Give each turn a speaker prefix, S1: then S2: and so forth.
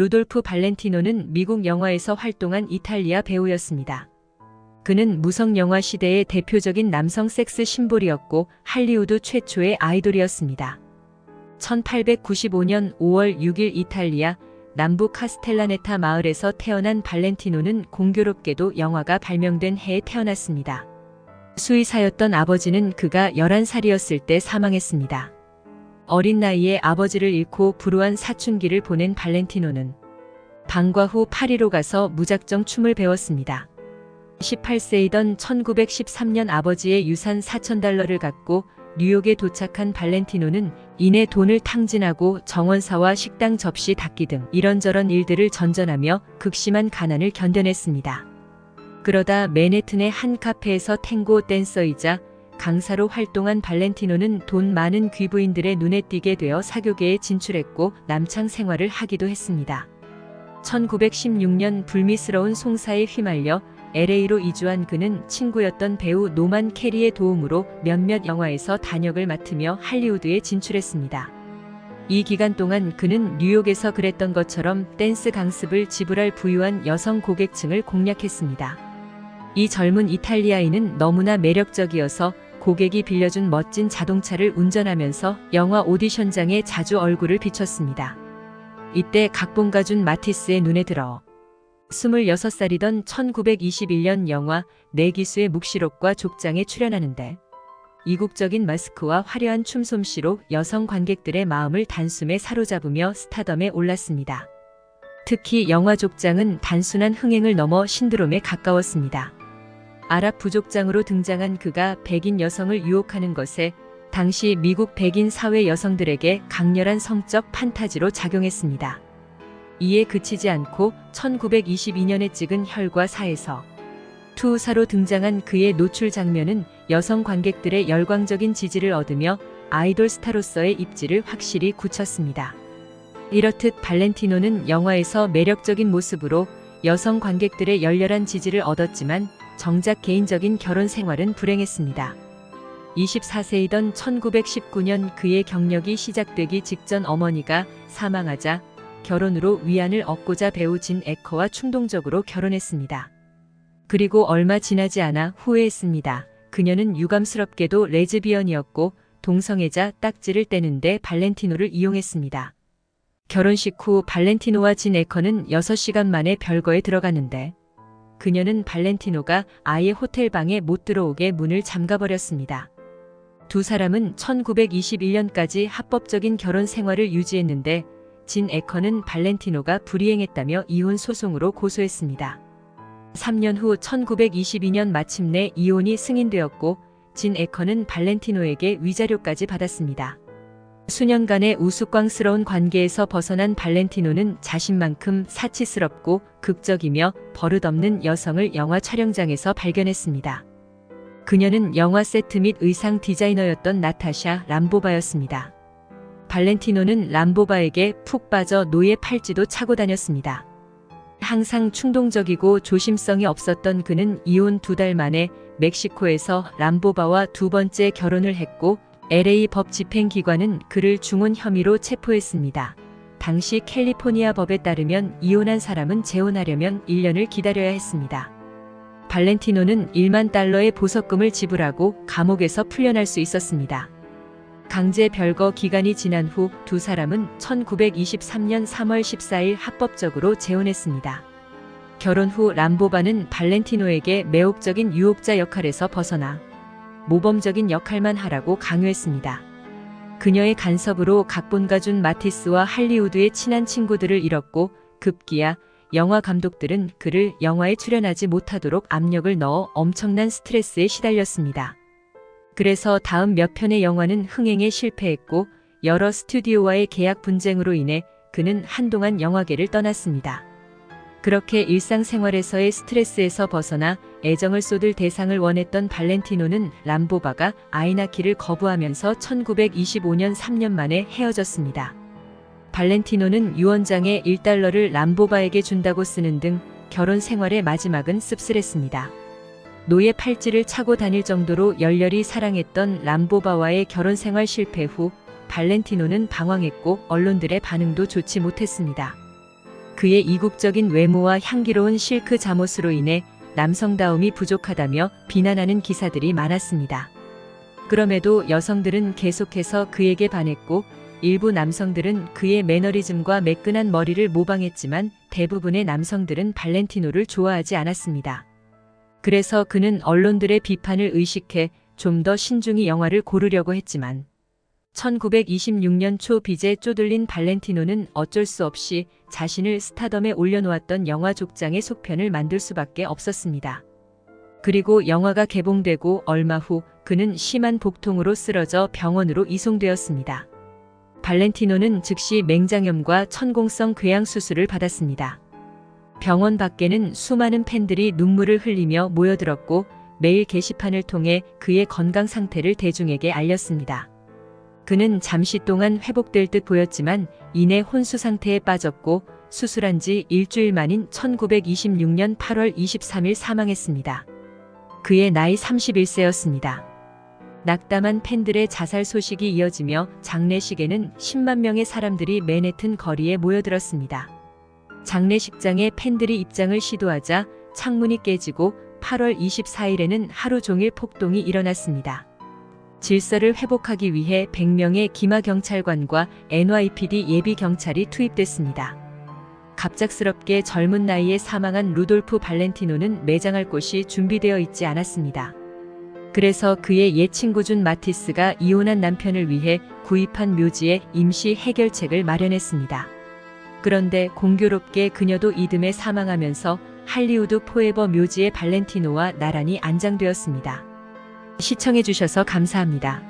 S1: 루돌프 발렌티노는 미국 영화에서 활동한 이탈리아 배우였습니다. 그는 무성 영화 시대의 대표적인 남성 섹스 심볼이었고 할리우드 최초의 아이돌이었습니다. 1895년 5월 6일 이탈리아 남부 카스텔라네타 마을에서 태어난 발렌티노는 공교롭게도 영화가 발명된 해에 태어났습니다. 수의사였던 아버지는 그가 11살이었을 때 사망했습니다. 어린 나이에 아버지를 잃고 불우한 사춘기를 보낸 발렌티노는 방과 후 파리로 가서 무작정 춤을 배웠습니다. 18세이던 1913년 아버지의 유산 4,000달러를 갖고 뉴욕에 도착한 발렌티노는 이내 돈을 탕진하고 정원사와 식당 접시 닦기 등 이런저런 일들을 전전하며 극심한 가난을 견뎌냈습니다. 그러다 맨해튼의 한 카페에서 탱고 댄서이자 강사로 활동한 발렌티노는 돈 많은 귀부인들의 눈에 띄게 되어 사교계에 진출했고 남창 생활을 하기도 했습니다. 1916년 불미스러운 송사에 휘말려 LA로 이주한 그는 친구였던 배우 노만 캐리의 도움으로 몇몇 영화에서 단역을 맡으며 할리우드에 진출했습니다. 이 기간 동안 그는 뉴욕에서 그랬던 것처럼 댄스 강습을 지불할 부유한 여성 고객층을 공략했습니다. 이 젊은 이탈리아인은 너무나 매력적이어서 고객이 빌려준 멋진 자동차를 운전하면서 영화 오디션장에 자주 얼굴을 비췄습니다. 이때 각본가 준 마티스의 눈에 들어 26살이던 1921년 영화 내 기수의 묵시록과 족장에 출연하는데 이국적인 마스크와 화려한 춤 솜씨로 여성 관객들의 마음을 단숨에 사로잡으며 스타덤에 올랐습니다. 특히 영화 족장은 단순한 흥행을 넘어 신드롬에 가까웠습니다. 아랍 부족장으로 등장한 그가 백인 여성을 유혹하는 것에 당시 미국 백인 사회 여성들에게 강렬한 성적 판타지로 작용했습니다. 이에 그치지 않고 1922년에 찍은 혈과 사에서 투사로 등장한 그의 노출 장면은 여성 관객들의 열광적인 지지를 얻으며 아이돌 스타로서의 입지를 확실히 굳혔습니다. 이렇듯 발렌티노는 영화에서 매력적인 모습으로 여성 관객들의 열렬한 지지를 얻었지만 정작 개인적인 결혼 생활은 불행했습니다. 24세이던 1919년 그의 경력이 시작되기 직전 어머니가 사망하자 결혼으로 위안을 얻고자 배우 진 에커와 충동적으로 결혼했습니다. 그리고 얼마 지나지 않아 후회했습니다. 그녀는 유감스럽게도 레즈비언이었고 동성애자 딱지를 떼는데 발렌티노를 이용했습니다. 결혼식 후 발렌티노와 진 에커는 6시간 만에 별거에 들어갔는데 그녀는 발렌티노가 아예 호텔 방에 못 들어오게 문을 잠가버렸습니다. 두 사람은 1921년까지 합법적인 결혼 생활을 유지했는데 진 에커는 발렌티노가 불이행했다며 이혼 소송으로 고소했습니다. 3년 후 1922년 마침내 이혼이 승인되었고 진 에커는 발렌티노에게 위자료까지 받았습니다. 수년간의 우스꽝스러운 관계에서 벗어난 발렌티노는 자신만큼 사치스럽고 극적이며 버릇없는 여성을 영화 촬영장에서 발견했습니다. 그녀는 영화 세트 및 의상 디자이너였던 나타샤 람보바였습니다. 발렌티노는 람보바에게 푹 빠져 노예 팔찌도 차고 다녔습니다. 항상 충동적이고 조심성이 없었던 그는 이혼 두 달 만에 멕시코에서 람보바와 두 번째 결혼을 했고 LA 법 집행기관은 그를 중혼 혐의로 체포했습니다. 당시 캘리포니아 법에 따르면 이혼한 사람은 재혼하려면 1년을 기다려야 했습니다. 발렌티노는 1만 달러의 보석금을 지불하고 감옥에서 풀려날 수 있었습니다. 강제 별거 기간이 지난 후 두 사람은 1923년 3월 14일 합법적으로 재혼했습니다. 결혼 후 람보바는 발렌티노에게 매혹적인 유혹자 역할에서 벗어나 모범적인 역할만 하라고 강요했습니다. 그녀의 간섭으로 각본가 준 마티스와 할리우드의 친한 친구들을 잃었고 급기야 영화 감독들은 그를 영화에 출연하지 못하도록 압력을 넣어 엄청난 스트레스에 시달렸습니다. 그래서 다음 몇 편의 영화는 흥행에 실패했고 여러 스튜디오와의 계약 분쟁으로 인해 그는 한동안 영화계를 떠났습니다. 그렇게 일상생활에서의 스트레스에서 벗어나 애정을 쏟을 대상을 원했던 발렌티노는 람보바가 아이 낳기를 거부하면서 1925년 3년 만에 헤어졌습니다. 발렌티노는 유언장에 1달러를 람보바에게 준다고 쓰는 등 결혼 생활의 마지막은 씁쓸했습니다. 노예 팔찌를 차고 다닐 정도로 열렬히 사랑했던 람보바와의 결혼 생활 실패 후 발렌티노는 방황했고 언론들의 반응도 좋지 못했습니다. 그의 이국적인 외모와 향기로운 실크 잠옷으로 인해 남성다움이 부족하다며 비난하는 기사들이 많았습니다. 그럼에도 여성들은 계속해서 그에게 반했고 일부 남성들은 그의 매너리즘과 매끈한 머리를 모방했지만 대부분의 남성들은 발렌티노를 좋아하지 않았습니다. 그래서 그는 언론들의 비판을 의식해 좀 더 신중히 영화를 고르려고 했지만 1926년 초 빚에 쪼들린 발렌티노는 어쩔 수 없이 자신을 스타덤에 올려놓았던 영화 족장의 속편을 만들 수밖에 없었습니다. 그리고 영화가 개봉되고 얼마 후 그는 심한 복통으로 쓰러져 병원으로 이송되었습니다. 발렌티노는 즉시 맹장염과 천공성 궤양 수술을 받았습니다. 병원 밖에는 수많은 팬들이 눈물을 흘리며 모여들었고 매일 게시판을 통해 그의 건강 상태를 대중에게 알렸습니다. 그는 잠시 동안 회복될 듯 보였지만 이내 혼수 상태에 빠졌고 수술한 지 일주일 만인 1926년 8월 23일 사망했습니다. 그의 나이 31세였습니다. 낙담한 팬들의 자살 소식이 이어지며 장례식에는 10만 명의 사람들이 맨해튼 거리에 모여들었습니다. 장례식장에 팬들이 입장을 시도하자 창문이 깨지고 8월 24일에는 하루 종일 폭동이 일어났습니다. 질서를 회복하기 위해 100명의 기마 경찰관과 NYPD 예비 경찰이 투입됐습니다. 갑작스럽게 젊은 나이에 사망한 루돌프 발렌티노는 매장할 곳이 준비되어 있지 않았습니다. 그래서 그의 옛 친구 준 마티스가 이혼한 남편을 위해 구입한 묘지에 임시 해결책을 마련했습니다. 그런데 공교롭게 그녀도 이듬해 사망하면서 할리우드 포에버 묘지의 발렌티노와 나란히 안장되었습니다. 시청해주셔서 감사합니다.